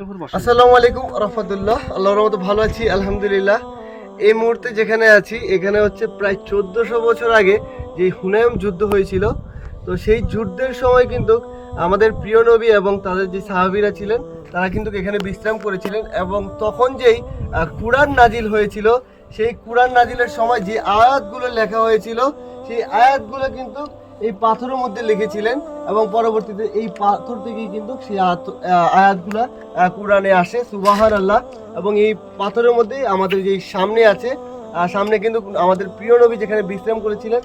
আসসালামু আলাইকুম রহমতুল্লাহ। আল্লাহর রহমতে ভালো আছি, আলহামদুলিল্লাহ। এই মুহূর্তে যেখানে আছি, এখানে হচ্ছে প্রায় চোদ্দশো বছর আগে যে হুনায়ম যুদ্ধ হয়েছিল, তো সেই যুদ্ধের সময় কিন্তু আমাদের প্রিয় নবী এবং তাদের যে সাহাবীরা ছিলেন, তারা কিন্তু এখানে বিশ্রাম করেছিলেন এবং তখন যেই কুরআন নাজিল হয়েছিল, সেই কুরআন নাজিলের সময় যে আয়াতগুলো লেখা হয়েছিল, সেই আয়াতগুলো কিন্তু এই পাথরের মধ্যে লিখেছিলেন এবং পরবর্তীতে এই পাথর থেকেই কিন্তু সেই আয়াতগুলা কোরআনে আসে সুবাহান আল্লাহ এবং এই পাথরের মধ্যেই আমাদের যে সামনে আছে সামনে কিন্তু আমাদের প্রিয় নবী যেখানে বিশ্রাম করেছিলেন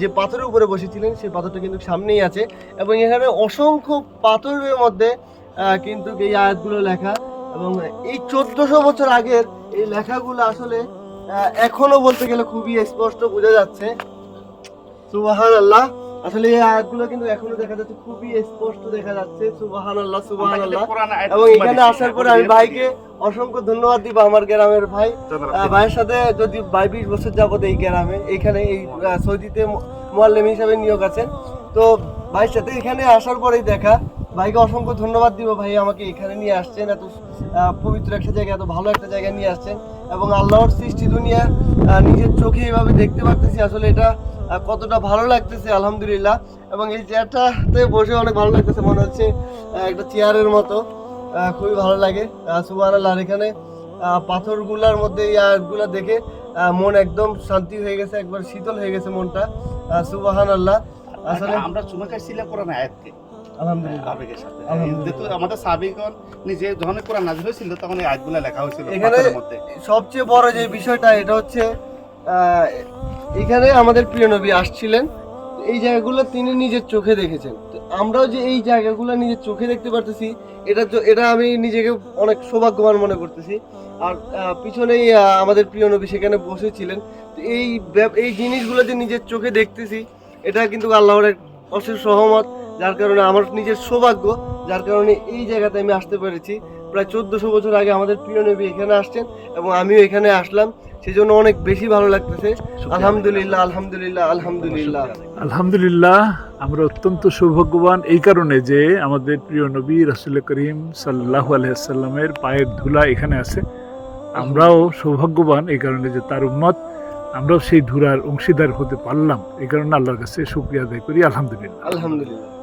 যে পাথরের উপরে বসেছিলেন, সেই পাথরটা কিন্তু সামনেই আছে। এবং এখানে অসংখ্য পাথরের মধ্যে কিন্তু এই আয়াতগুলো লেখা। এবং এই চোদ্দশো বছর আগের এই লেখাগুলো আসলে এখনও বলতে গেলে খুবই স্পষ্ট বোঝা যাচ্ছে। সুবাহান আল্লাহ আসলে এই আয়াতগুলো কিন্তু এখনও দেখা যাচ্ছে খুবই স্পষ্ট দেখা যাচ্ছে। এবং এখানে আসার পরে আমি ভাইকে অসংখ্য ধন্যবাদ দিব আমার গ্রামের ভাই। ভাইয়ের সাথে যদি বিশ বছর যাবত এই গ্রামে এইখানে এই সৌদিতে মোয়াল্লেম হিসাবে নিয়োগ আছেন। তো ভাইয়ের সাথে এখানে আসার পরেই দেখা। ভাইকে অসংখ্য ধন্যবাদ দিব ভাই আমাকে এখানে নিয়ে আসছেন। এত পবিত্র একটা জায়গা এত ভালো একটা জায়গায় নিয়ে আসছেন। এবং আল্লাহর সৃষ্টি দুনিয়া নিজের চোখে এভাবে দেখতে পারতেছি। আসলে এটা কতটা ভালো লাগতেছে আলহামদুলিল্লাহ। এবং এই চেয়ারটাতে বসে অনেক ভালো লাগতেছে মনে হচ্ছে একটা চেয়ারের মতো। খুবই ভালো লাগে। সুবাহ আল্লাহ এখানে পাথরগুলার মধ্যে এই আয়াতগুলা দেখে মন একদম শান্তি হয়ে গেছে একবার শীতল হয়ে গেছে মনটা। সুবাহান আল্লাহ আসলে আমরা চুমা খাইছিলাম কোরআন আয়াতকে। আলহামদুলিল্লাহ। আবেগের সাথে। আলহামদুলিল্লাহ। আমাদের সাবিকন নিজে যখন কোরআন নাজিল হয়েছিল তখন এই আয়াতগুলো লেখা হয়েছিল এখানে সবচেয়ে বড় যে বিষয়টা এটা হচ্ছে এখানে আমাদের প্রিয় নবী আসছিলেন। এই জায়গাগুলো তিনি নিজের চোখে দেখেছেন। আমরাও যে এই জায়গাগুলো নিজের চোখে দেখতে পারতেছি, এটা এটা আমি নিজেকে অনেক সৌভাগ্যবান মনে করতেছি। আর পিছনেই আমাদের প্রিয় নবী সেখানে বসেছিলেন। তো এই এই জিনিসগুলো যে নিজের চোখে দেখতেছি, এটা কিন্তু আল্লাহর এক অশেষ সহমত, যার কারণে আমার নিজের সৌভাগ্য, যার কারণে এই জায়গাতে আমি আসতে পেরেছি। প্রায় চোদ্দশো বছর আগে আমাদের প্রিয় নবী এখানে আসছেন এবং আমিও এখানে আসলাম। সেই জন্য অনেক বেশি ভালো লাগতেছে। আলহামদুলিল্লাহ আলহামদুলিল্লাহ আলহামদুলিল্লাহ। আলহামদুলিল্লাহ আমরা অত্যন্ত সৌভাগ্যবান এই কারণে যে আমাদের প্রিয় নবী রাসুল করিম সাল্লাহ আলহামের পায়ের ধুলা এখানে আছে। আমরাও সৌভাগ্যবান এই কারণে যে তার উম্মত আমরাও সেই ধুলার অংশীদার হতে পারলাম। এই কারণে আল্লাহর কাছে শুক্রিয়া আদায় করি আলহামদুলিল্লাহ। আলহামদুলিল্লাহ।